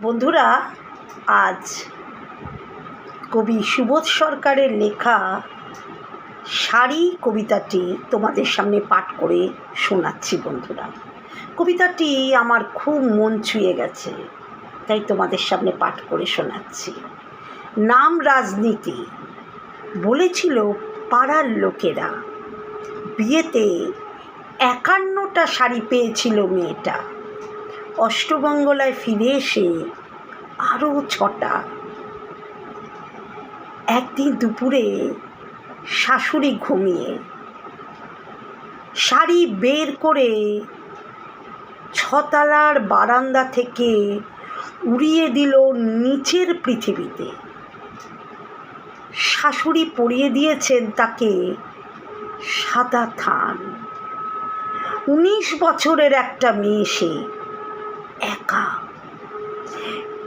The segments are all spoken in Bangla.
বন্ধুরা, আজ কবি সুবোধ সরকারের লেখা শাড়ি কবিতাটি তোমাদের সামনে পাঠ করে শোনাচ্ছি বন্ধুরা। কবিতাটি আমার খুব মন ছুঁয়ে গেছে, তাই তোমাদের সামনে পাঠ করে শোনাচ্ছি। নাম রাজনীতি, বলেছিল পাড়ার লোকেরা। বিয়েতে একান্নটা শাড়ি পেয়েছিল মেয়েটা। অষ্টমঙ্গলায় ফিরে এসে আরও ছটা। একদিন দুপুরে শাশুড়ি ঘুমিয়ে শাড়ি বের করে ছতলার বারান্দা থেকে উড়িয়ে দিল নিচের পৃথিবীতে। শাশুড়ি পরিয়ে দিয়েছেন তাকে সাদা থান। উনিশ বছরের একটা মেয়ে সে একা।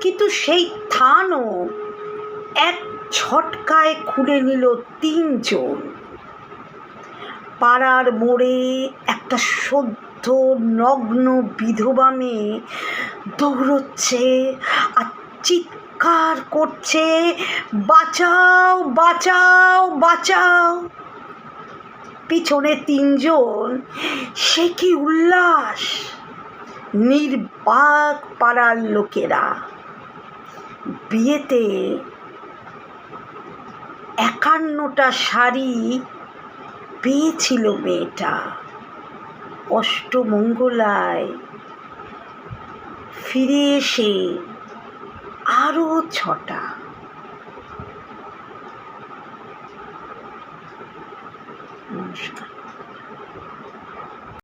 কিন্তু সেই থানও এক ছটকায় খুলে নিল তিনজন। পাড়ার মোড়ে একটা সদ্য নগ্ন বিধবা মেয়ে দৌড়চ্ছে আর চিৎকার করছে, বাঁচাও বাঁচাও বাঁচাও। পিছনে তিনজন, সে কি উল্লাস? নির্বাক পাড়ার লোকেরা বিয়েতে একান্নটা শাড়ি পেয়েছিল মেয়েটা। অষ্টমঙ্গলায় ফিরে এসে আরও ছটা। নমস্কার।